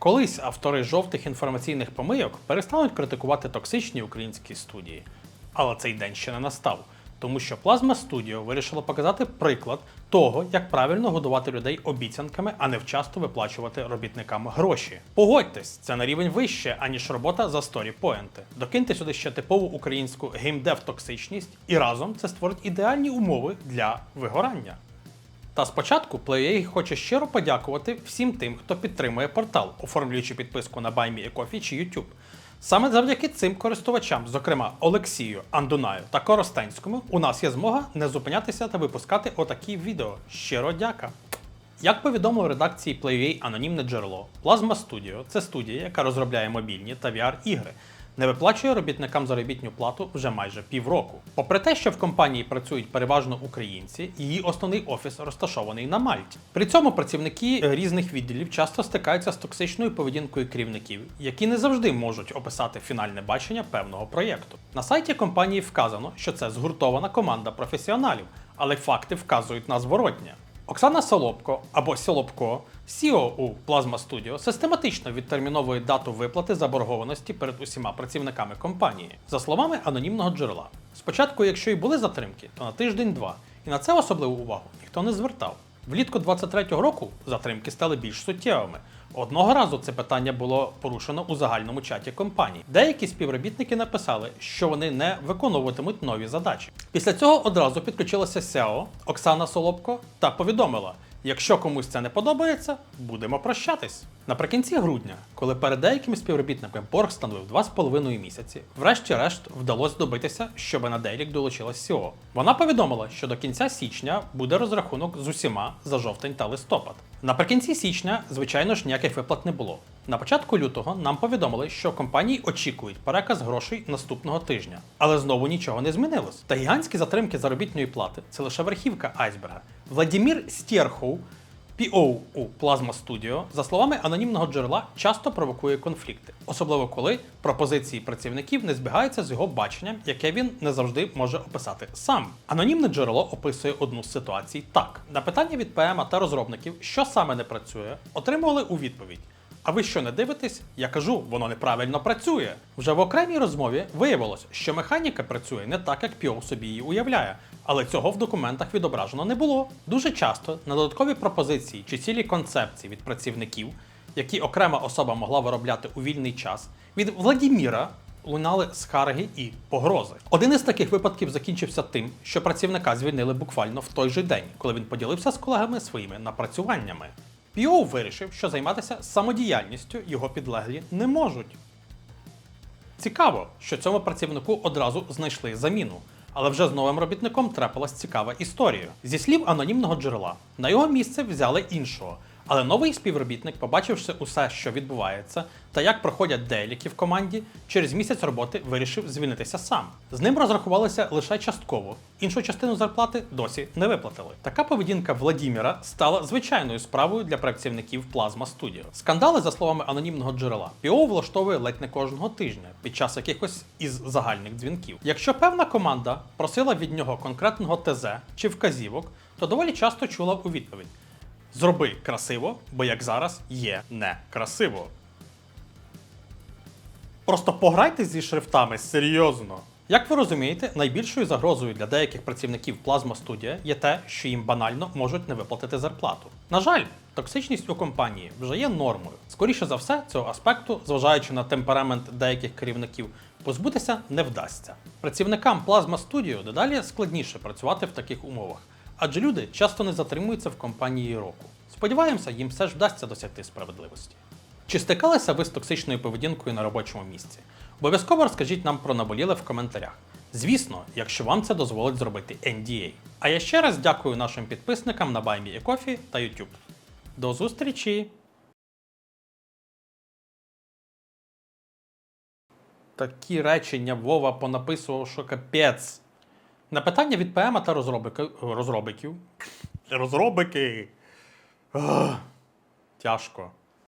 Колись автори жовтих інформаційних помийок перестануть критикувати токсичні українські студії. Але цей день ще не настав, тому що Plasma Studio вирішило показати приклад того, як правильно годувати людей обіцянками, а не вчасно виплачувати робітникам гроші. Погодьтесь, це на рівень вище, аніж робота за сторі поінти. Докиньте сюди ще типову українську геймдев токсичність, і разом це створить ідеальні умови для вигорання. Та спочатку PlayA хоче щиро подякувати всім тим, хто підтримує портал, оформлюючи підписку на BuyMeACoffee чи YouTube. Саме завдяки цим користувачам, зокрема Олексію, Андунаю та Коростенському, у нас є змога не зупинятися та випускати отакі відео. Щиро дяка! Як повідомило редакції PlayUA анонімне джерело, Plasma Studio – це студія, яка розробляє мобільні та VR-ігри, не виплачує робітникам заробітну плату вже майже півроку. Попри те, що в компанії працюють переважно українці, її основний офіс розташований на Мальті. При цьому працівники е, різних відділів часто стикаються з токсичною поведінкою керівників, які не завжди можуть описати фінальне бачення певного проєкту. На сайті компанії вказано, що це згуртована команда професіоналів, але факти вказують на зворотнє. Оксана Солопко або Солопко, CEO у Plasma Studio, систематично відтерміновує дату виплати заборгованості перед усіма працівниками компанії. За словами анонімного джерела, спочатку, якщо і були затримки, то на тиждень-два, і на це особливу увагу ніхто не звертав. Влітку 23-го року затримки стали більш суттєвими. Одного разу це питання було порушено у загальному чаті компанії. Деякі співробітники написали, що вони не виконуватимуть нові задачі. Після цього одразу підключилася SEO Оксана Солопко та повідомила: якщо комусь це не подобається, будемо прощатись. Наприкінці грудня, коли перед деякими співробітниками борг становив 2,5 місяці, врешті-решт вдалося добитися, щоб на Дейлік долучилась SEO. Вона повідомила, що до кінця січня буде розрахунок з усіма за жовтень та листопад. Наприкінці січня, звичайно ж, ніяких виплат не було. На початку лютого нам повідомили, що компанії очікують переказ грошей наступного тижня, але знову нічого не змінилось. Та гігантські затримки заробітної плати це лише верхівка айсберга. Владімір Стєрхов, PO у Plasma Studio, за словами анонімного джерела, часто провокує конфлікти, особливо коли пропозиції працівників не збігаються з його баченням, яке він не завжди може описати сам. Анонімне джерело описує одну з ситуацій так: на питання від ПМа та розробників, що саме не працює, отримували у відповідь. А ви що не дивитесь? Я кажу, воно неправильно працює. Вже в окремій розмові виявилось, що механіка працює не так, як Піо собі її уявляє, але цього в документах відображено не було. Дуже часто на додаткові пропозиції чи цілі концепції від працівників, які окрема особа могла виробляти у вільний час, від Владіміра лунали скарги і погрози. Один із таких випадків закінчився тим, що працівника звільнили буквально в той же день, коли він поділився з колегами своїми напрацюваннями. Піо вирішив, що займатися самодіяльністю його підлеглі не можуть. Цікаво, що цьому працівнику одразу знайшли заміну. Але вже з новим робітником трапилась цікава історія. Зі слів анонімного джерела, на його місце взяли іншого. Але новий співробітник, побачивши усе, що відбувається, та як проходять дейліки в команді, через місяць роботи вирішив звільнитися сам. З ним розрахувалися лише частково, іншу частину зарплати досі не виплатили. Така поведінка Владіміра стала звичайною справою для працівників Plasma Studio. Скандали, за словами анонімного джерела, Піо влаштовує ледь не кожного тижня під час якихось із загальних дзвінків. Якщо певна команда просила від нього конкретного ТЗ чи вказівок, то доволі часто чула у відповідь. Зроби красиво, бо як зараз є не красиво. Просто пограйте зі шрифтами серйозно. Як ви розумієте, найбільшою загрозою для деяких працівників Plasma Studio є те, що їм банально можуть не виплатити зарплату. На жаль, токсичність у компанії вже є нормою. Скоріше за все, цього аспекту, зважаючи на темперамент деяких керівників, позбутися не вдасться. Працівникам Plasma Studio дедалі складніше працювати в таких умовах, адже люди часто не затримуються в компанії року. Сподіваємося, їм все ж вдасться досягти справедливості. Чи стикалися ви з токсичною поведінкою на робочому місці? Обов'язково розкажіть нам про наболіле в коментарях. Звісно, якщо вам це дозволить зробити NDA. А я ще раз дякую нашим підписникам на BuyMeACoffee та YouTube. До зустрічі! Такі речення Вова понаписував, що капець. На питання від ПМ та розробики- розробників. Розробики. Ах, Тяжко.